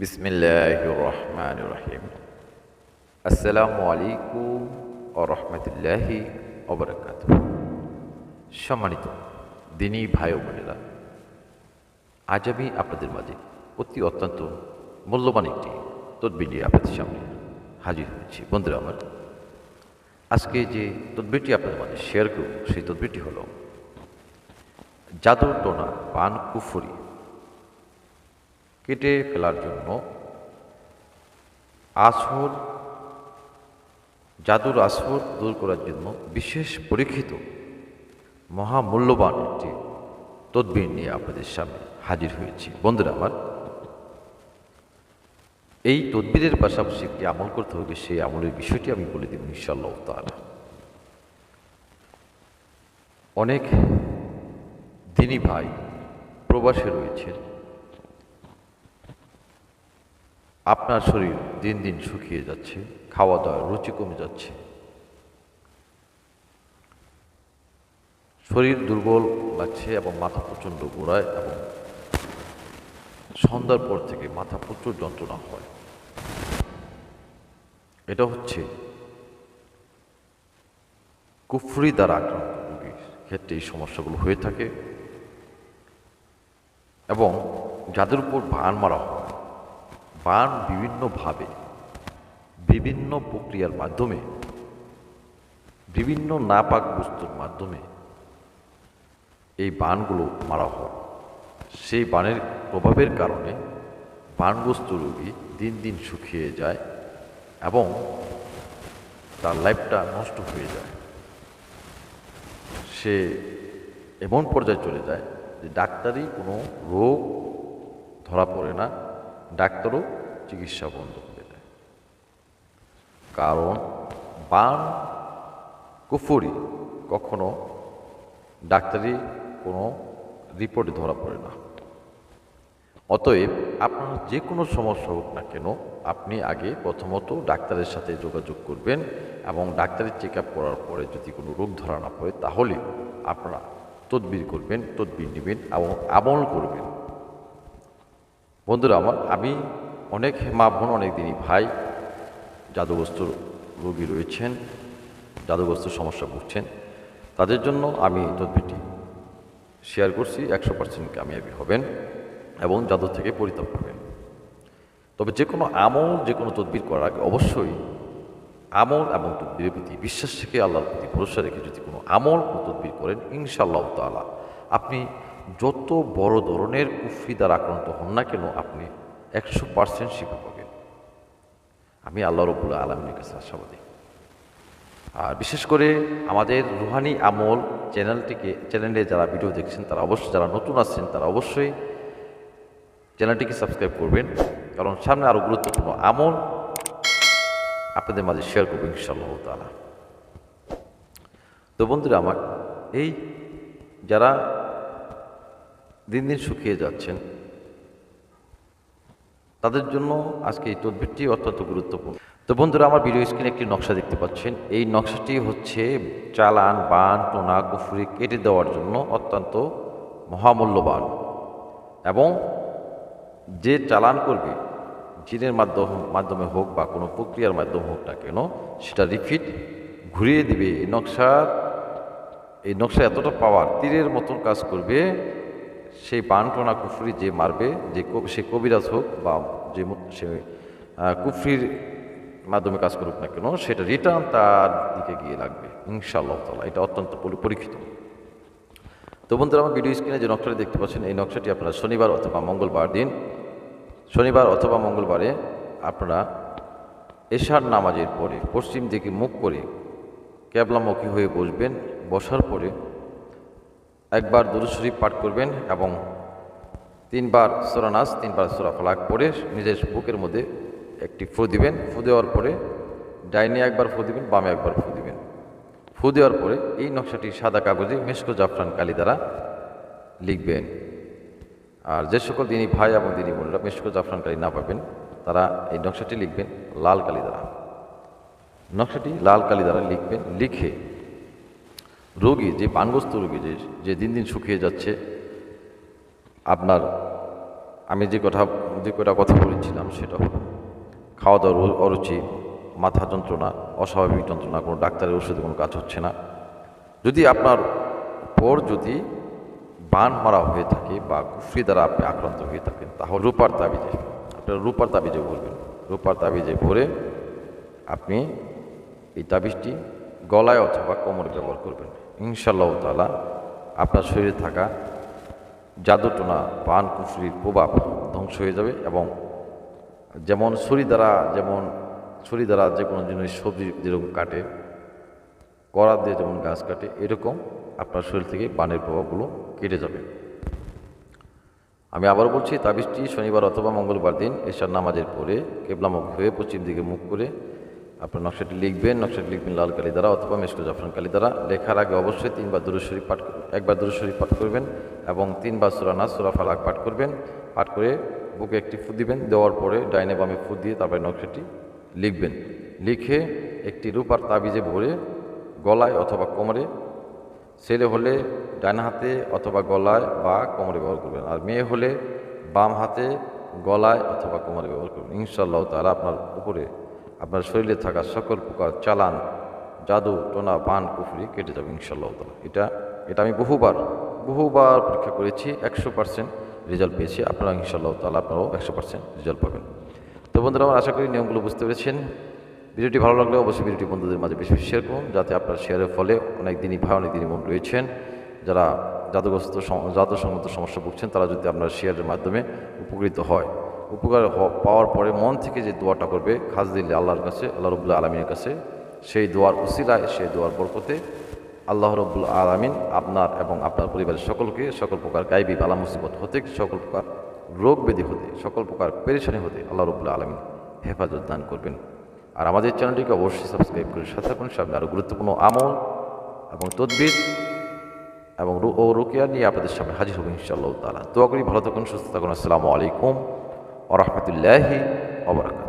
বিসমিল্লাহ রহমান রহিম আসসালামু আলাইকুম ও রহমতুল্লাহি অবরাকাত সম্মানিত দিনী ভাই ও বোনেরা, আজ আমি আপনাদের মাঝে অতি অত্যন্ত মূল্যবান একটি তদবির নিয়ে আপনাদের সামনে হাজির হয়েছি। বন্ধুরা আমার, আজকে যে তদবিরটি আপনাদের মাঝে শেয়ার করব, সেই তদবিরটি হলো জাদুর টোনা পান কুফরি। কেটে ফেলার জন্য আসর, জাদুর আসর দূর করার জন্য বিশেষ পরীক্ষিত, মহামূল্যবান একটি তদবির নিয়ে আপনাদের সামনে হাজির হয়েছি। বন্ধুরা আমার, এই তদবিরের পাশাপাশি একটি আমল করতে হবে, সেই আমলের বিষয়টি আমি বলে দেব ইনশাল্লাহ তালা অনেক দিনী ভাই প্রবাসে রয়েছেন আপনার শরীর দিন দিন শুকিয়ে যাচ্ছে খাওয়া দাওয়ার রুচি কমে যাচ্ছে। শরীর দুর্বল লাগছে এবং মাথা প্রচণ্ড গোড়ায় এবং সন্ধ্যার পর থেকে মাথা প্রচুর যন্ত্রণা হয়। এটা হচ্ছে কুফরি দ্বারা আক্রান্ত রোগীর ক্ষেত্রে এই সমস্যাগুলো হয়ে থাকে এবং যাদের উপর বান মারা হয় বান বিভিন্নভাবে, বিভিন্ন প্রক্রিয়ার মাধ্যমে, বিভিন্ন নাপাক বস্তুর মাধ্যমে এই বানগুলো মারা হয়। সেই বানের প্রভাবের কারণে বানগ্রস্ত রোগী দিন দিন শুকিয়ে যায় এবং তার লাইফটা নষ্ট হয়ে যায়। সে এমন পর্যায়ে চলে যায় যে ডাক্তারই কোনো রোগ ধরা পড়ে না ডাক্তারও চিকিৎসা বন্ধ করে দেয়। কারণ বান, কুফুরি কখনো ডাক্তারি কোনো রিপোর্টে ধরা পড়ে না। অতএব আপনার যে কোনো সমস্যা হোক না কেন, আপনি আগে প্রথমত ডাক্তারের সাথে যোগাযোগ করবেন এবং ডাক্তারি চেক আপ করার পরে যদি কোনো রোগ ধরা না পড়ে, তাহলে আপনারা তদবির করবেন, তদবির নেবেন এবং আমল করবেন। বন্ধুরা আমার, আমি অনেক, মা বোন অনেক দিনই ভাই, জাদুগ্রস্ত রোগী রয়েছেন, জাদুগ্রস্ত সমস্যা ভুগছেন। তাদের জন্য আমি তদবিরটি শেয়ার করছি, একশো পার্সেন্ট কামিয়াবি হবেন এবং জাদু থেকে পরিতাপ পাবেন। তবে যে কোনো আমল, যে কোনো তদবির করার আগে অবশ্যই আমল এবং তদবিরের প্রতি বিশ্বাস থেকে আল্লাহর প্রতি ভরসা রেখে যদি কোনো আমল ও তদবির করেন, ইনশাআল্লাহ তালা আপনি যত বড় ধরনের কুফরি দ্বারা আক্রান্ত হন না কেন আপনি একশো পার্সেন্ট শিখে পাবেন। আমি আল্লাহ রবুল্লা আলমীর কাছে আশাবাদী। আর বিশেষ করে আমাদের রুহানি আমল চ্যানেলটিকে, চ্যানেলে যারা ভিডিও দেখছেন, তারা অবশ্যই যারা নতুন আসছেন তারা অবশ্যই চ্যানেলটিকে সাবস্ক্রাইব করবেন। কারণ সামনে আরও গুরুত্বপূর্ণ আমল আপনাদের মাঝে শেয়ার করব ইনশাল্লাহ তালা তো বন্ধুরা, আমার এই যারা দিন দিন শুকিয়ে যাচ্ছেন। তাদের জন্য আজকে এই তদবিরটি অত্যন্ত গুরুত্বপূর্ণ। তো বন্ধুরা, আমার ভিডিও স্ক্রিনে একটি নকশা দেখতে পাচ্ছেন। এই নকশাটি হচ্ছে চালান, বান, টোনা, কুফুরি কেটে দেওয়ার জন্য অত্যন্ত মহামূল্যবান এবং যে চালান করবে, জিনের মাধ্যম, মাধ্যমে হোক বা কোনো প্রক্রিয়ার মাধ্যমে হোক না কেন, সেটা রিফিট ঘুরিয়ে দিবে। এই নকশার, এই নকশা এতটা পাওয়ার তীরের মতন কাজ করবে সেই বানটোনা কুফরি যে মারবে, যে সে কবিরাজ হোক বা যে সে কুফরির মাধ্যমে কাজ করুক না কেন, সেটা রিটার্ন তার দিকে গিয়ে লাগবে, ইনশাআল্লাহ তালা এটা অত্যন্ত পরীক্ষিত। তো বন্ধুরা, আমার ভিডিও স্ক্রিনে যে নকশাটি দেখতে পাচ্ছেন, এই নকশাটি আপনারা শনিবার অথবা মঙ্গলবার দিন, শনিবার অথবা মঙ্গলবারে আপনারা এশার নামাজের পরে, পশ্চিম দিকে মুখ করে ক্যাবলামুখী হয়ে বসবেন, বসার পরে একবার দুরু শরীফ পাঠ করবেন এবং তিনবার সোরানাস তিনবার সোরা ফলাক পরে নিজের বুকের মধ্যে একটি ফু দিবেন। ফু দেওয়ার পরে ডাইনে একবার ফু দিবেন, বামে একবার ফু দিবেন। ফু দেওয়ার পরে এই নকশাটি সাদা কাগজে মেশকো জাফরান কালি দ্বারা লিখবেন। আর যে সকল দিনী ভাই এবং দিনী বোনরা মেশকো জাফরান কালি না পাবেন, তারা এই নকশাটি লিখবেন লাল কালি দ্বারা। নকশাটি লাল কালি দ্বারা লিখবেন, লিখে রোগী, যে পানগ্রস্ত রোগী যে যে দিন দিন শুকিয়ে যাচ্ছে, আপনার, আমি যে কথা, যে কটা কথা বলেছিলাম সেটা হলো খাওয়া দাওয়ার অরুচি, মাথা যন্ত্রণা, অস্বাভাবিক যন্ত্রণা, কোনো ডাক্তারের ওষুধে কোনো কাজ হচ্ছে না। যদি আপনার পর যদি বান মারা হয়ে থাকে বা কুফরি দ্বারা আপনি আক্রান্ত হয়ে থাকেন, তাহলে রূপার তাবিজে, আপনার রূপার তাবিজে ভরবেন রূপার তাবিজে ভরে আপনি এই তাবিজটি গলায় অথবা কোমরে ব্যবহার করবেন। ইনশাল্লাহ তালা আপনার শরীরে থাকা জাদুটোনা পান কুফরির প্রভাব ধ্বংস হয়ে যাবে এবং যেমন ছুরি দ্বারা, যেমন ছুরি দ্বারা যে কোনো জিনিস, সবজি যেরকম কাটে করাত দিয়ে যেমন গাছ কাটে, এরকম আপনার শরীর থেকে বানের প্রভাবগুলো কেটে যাবে। আমি আবার বলছি, তাবিজটি শনিবার অথবা মঙ্গলবার দিন এশার নামাজের পরে কেবলামুখ হয়ে পশ্চিম দিকে মুখ করে আপনার নকশাটি লিখবেন নকশাটি লিখবেন লাল কালি দ্বারা অথবা মেশকো জাফরান কালি দ্বারা। লেখার আগে অবশ্যই তিনবার দুরুশরী পাঠ, একবার দুরুশরী পাঠ করবেন এবং তিনবার সুরানা সুরা ফালাক পাঠ করবেন। পাঠ করে বুকে একটি ফু দিবেন, দেওয়ার পরে ডাইনে বামে ফু দিয়ে তারপরে নকশাটি লিখবেন। লিখে একটি রূপার তাবিজে ভরে গলায় অথবা কোমরে ছেলে হলে ডান হাতে অথবা গলায় বা কোমরে ব্যবহার করবেন। আর মেয়ে হলে বাম হাতে গলায় অথবা কোমরে ব্যবহার করবেন। ইনশাল্লাহ তারা আপনার উপরে আপনার শরীরে থাকা সকল প্রকার চালান, জাদু, টোনা বান কুফরি কেটে যাবে ইনশাল্লাহ এটা এটা আমি বহুবার বহুবার পরীক্ষা করেছি, একশো পার্সেন্ট রেজাল্ট পেয়েছি। আপনারা ইনশাল্লাহ তালা আপনারাও একশো পার্সেন্ট রেজাল্ট পাবেন। তো বন্ধুরা, আমার আশা করি নিয়মগুলো বুঝতে পেরেছেন। ভিডিওটি ভালো লাগলে অবশ্যই ভিডিওটি বন্ধুদের মাঝে বেশি বেশি শেয়ার করুন, যাতে আপনার শেয়ারের ফলে অনেক দিনই ভাই, অনেক দিনই মন রয়েছেন। যারা জাদুগ্রস্ত সম- জাদু সমস্যা ভুগছেন, তারা যদি আপনার শেয়ারের মাধ্যমে উপকৃত হয়। উপকার পাওয়ার পরে মন থেকে যে দোয়াটা করবে, খাস দিল্লি আল্লাহর কাছে, আল্লাহ রবুল্লা আলমিনের কাছে, সেই দোয়ার উসিলায়, সেই দোয়ার বরকতে আল্লাহ রব্বুল আলমিন আপনার এবং আপনার পরিবারের সকলকে সকল প্রকার গাইবী বালা মুসিবত হতে, সকল প্রকার রোগ ব্যাধি হতে, সকল প্রকার পেরেশানি হতে আল্লাহ রব্বুল আলমিন হেফাজত দান করবেন। আর আমাদের চ্যানেলটিকে অবশ্যই সাবস্ক্রাইব করে সাথে থাকুন, সামনে আরও গুরুত্বপূর্ণ আমল এবং তদবির এবং ও রুকিয়া নিয়ে আপনাদের সামনে হাজির হব ইনশাআল্লাহ তালা দোয়া করি, ভালো থাকুন, সুস্থ থাকুন, আসসালামু আলাইকুম। ও রহমতুল্লাহি ওবরাকাত